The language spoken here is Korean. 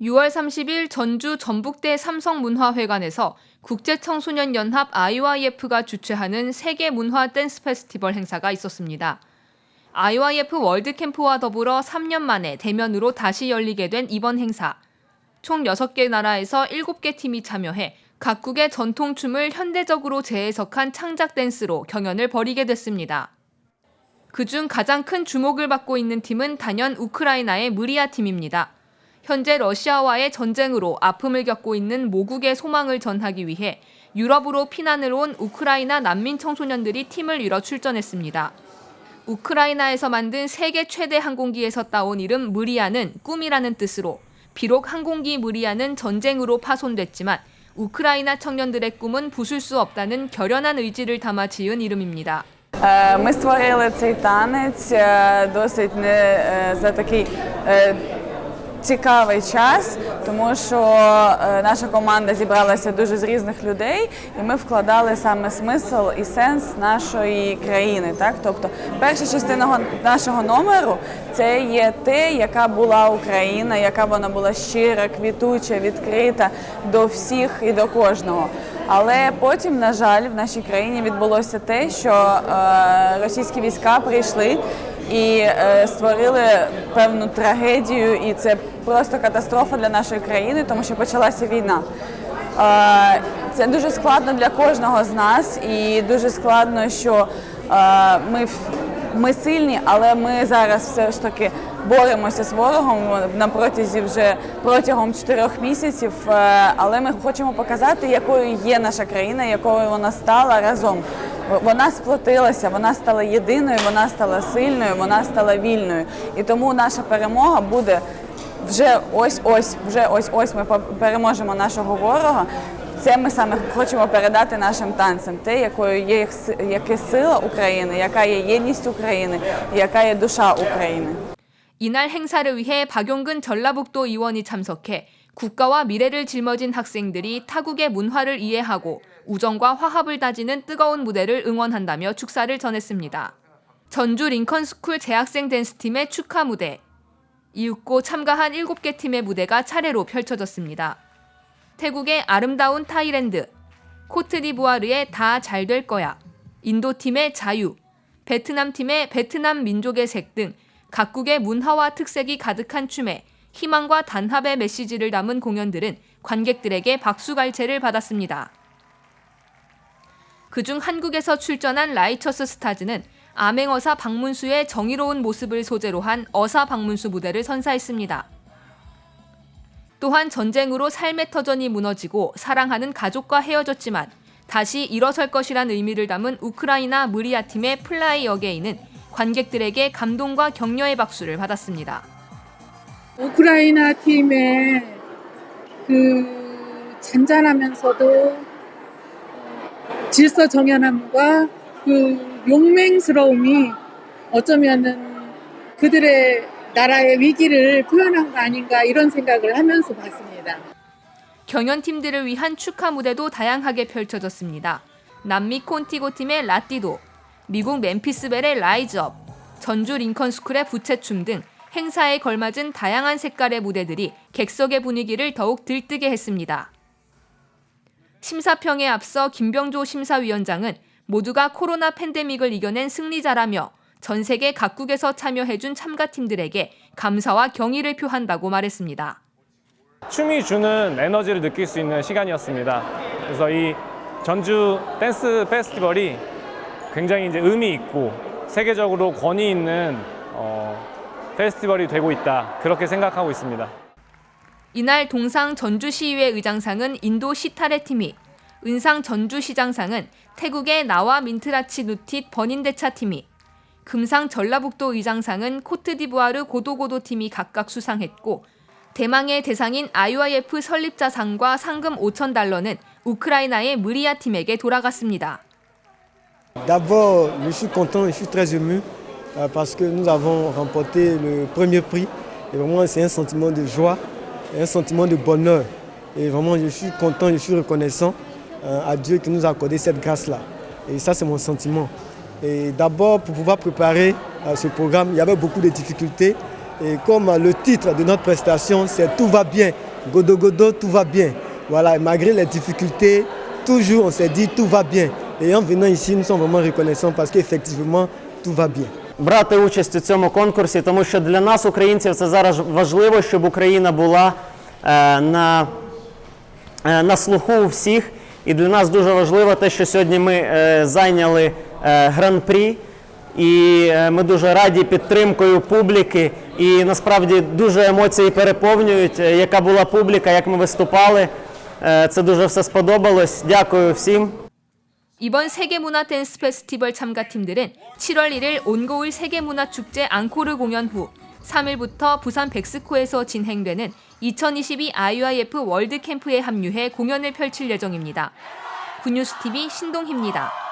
6월 30일 전주 전북대 삼성문화회관에서 국제청소년연합 IYF가 주최하는 세계문화 댄스 페스티벌 행사가 있었습니다. IYF 월드캠프와 더불어 3년 만에 대면으로 다시 열리게 된 이번 행사. 총 6개 나라에서 7개 팀이 참여해 각국의 전통춤을 현대적으로 재해석한 창작 댄스로 경연을 벌이게 됐습니다. 그중 가장 큰 주목을 받고 있는 팀은 단연 우크라이나의 무리아 팀입니다. 현재 러시아와의 전쟁으로 아픔을 겪고 있는 모국의 소망을 전하기 위해 유럽으로 피난을 온 우크라이나 난민 청소년들이 팀을 이뤄 출전했습니다. 우크라이나에서 만든 세계 최대 항공기에서 따온 이름 무리아는 꿈이라는 뜻으로 비록 항공기 무리아는 전쟁으로 파손됐지만 우크라이나 청년들의 꿈은 부술 수 없다는 결연한 의지를 담아 지은 이름입니다. Е, Ми створили цей танець е, досить не е, за такий е, цікавий час, тому що е, наша команда зібралася дуже з різних людей, і ми вкладали саме смисл і сенс нашої країни. Так, тобто, перша частина го- нашого номеру це є те, яка була Україна, яка вона була щира, квітуча, відкрита до всіх і до кожного. Але потім, на жаль, в нашій країні відбулося те, що е, російські війська прийшли і е, створили певну трагедію, і це просто катастрофа для нашої країни, тому що почалася війна. Е, Це дуже складно для кожного з нас, і дуже складно, що е, ми, ми сильні, але ми зараз все ж таки боремося з ворогом на протязі вже протягом чотирьох місяців. Е, Але ми хочемо показати, якою є наша країна, якою вона стала разом. Вона сплотилася, вона стала єдиною, вона стала сильною, вона стала вільною. І тому наша перемога буде вже ось ось, вже ось ось ми по- переможемо нашого ворога. Це ми саме хочемо передати нашим танцям, те, якою є їх си- яке сила України, яка є єдність України, яка є душа України. 이날 행사를 위해 박용근 전라북도 의원이 참석해 국가와 미래를 짊어진 학생들이 타국의 문화를 이해하고 우정과 화합을 다지는 뜨거운 무대를 응원한다며 축사를 전했습니다. 전주 링컨스쿨 재학생 댄스팀의 축하 무대, 이윽고 참가한 7개 팀의 무대가 차례로 펼쳐졌습니다. 태국의 아름다운 타이랜드, 코트디부아르의 다 잘 될 거야, 인도팀의 자유, 베트남팀의 베트남 민족의 색 등 각국의 문화와 특색이 가득한 춤에 희망과 단합의 메시지를 담은 공연들은 관객들에게 박수갈채를 받았습니다. 그중 한국에서 출전한 라이처스 스타즈는 암행어사 박문수의 정의로운 모습을 소재로 한 어사 박문수 무대를 선사했습니다. 또한 전쟁으로 삶의 터전이 무너지고 사랑하는 가족과 헤어졌지만 다시 일어설 것이란 의미를 담은 우크라이나 무리아 팀의 플라이 어게인은 관객들에게 감동과 격려의 박수를 받았습니다. 우크라이나 팀의 그 잔잔하면서도 질서 정연함과 그 용맹스러움이 어쩌면은 그들의 나라의 위기를 표현한 거 아닌가 이런 생각을 하면서 봤습니다. 경연팀들을 위한 축하 무대도 다양하게 펼쳐졌습니다. 남미 콘티고 팀의 라띠도, 미국 멤피스벨의 라이즈업, 전주 링컨스쿨의 부채춤 등 행사에 걸맞은 다양한 색깔의 무대들이 객석의 분위기를 더욱 들뜨게 했습니다. 심사평에 앞서 김병조 심사위원장은 모두가 코로나 팬데믹을 이겨낸 승리자라며 전 세계 각국에서 참여해준 참가팀들에게 감사와 경의를 표한다고 말했습니다. 춤이 주는 에너지를 느낄 수 있는 시간이었습니다. 그래서 이 전주 댄스 페스티벌이 굉장히 이제 의미 있고 세계적으로 권위 있는 어, 페스티벌이 되고 있다 그렇게 생각하고 있습니다. 이날 동상 전주시의회 의장상은 인도 시타레 팀이, 은상 전주시장상은 태국의 나와 민트라치 누tit 버닌대차 팀이, 금상 전라북도 의장상은 코트디부아르 고도고도 팀이 각각 수상했고 대망의 대상인 IYF 설립자상과 상금 5천 달러는 우크라이나의 무리아 팀에게 돌아갔습니다. D'abord, je suis content, je suis très ému parce que nous avons remporté le premier prix. Et vraiment, c'est un sentiment de joie, un sentiment de bonheur. Et vraiment, je suis content, je suis reconnaissant euh, à Dieu qui nous a accordé cette grâce-là. Et ça, c'est mon sentiment. Et d'abord, pour pouvoir préparer euh, ce programme, il y avait beaucoup de difficultés. Et comme euh, le titre de notre prestation, c'est Tout va bien Godo Godo, tout va bien. Voilà, et malgré les difficultés, toujours on s'est dit tout va bien. Et en venant ici, nous sommes vraiment reconnaissants parce qu'effectivement, tout va bien. Брати участь у цьому конкурсі, тому що для нас, українців, це зараз важливо, щоб Україна була е, на, е, на слуху у всіх. І для нас дуже важливо те, що сьогодні ми е, зайняли гран-прі. І ми дуже раді підтримкою публіки. І насправді дуже емоції переповнюють, яка була публіка, як ми виступали. Це дуже все сподобалось. Дякую всім. 이번 세계문화 댄스 페스티벌 참가팀들은 7월 1일 온고울 세계문화축제 앙코르 공연 후 3일부터 부산 백스코에서 진행되는 2022 IYF 월드 캠프에 합류해 공연을 펼칠 예정입니다. 굿뉴스TV 신동희입니다.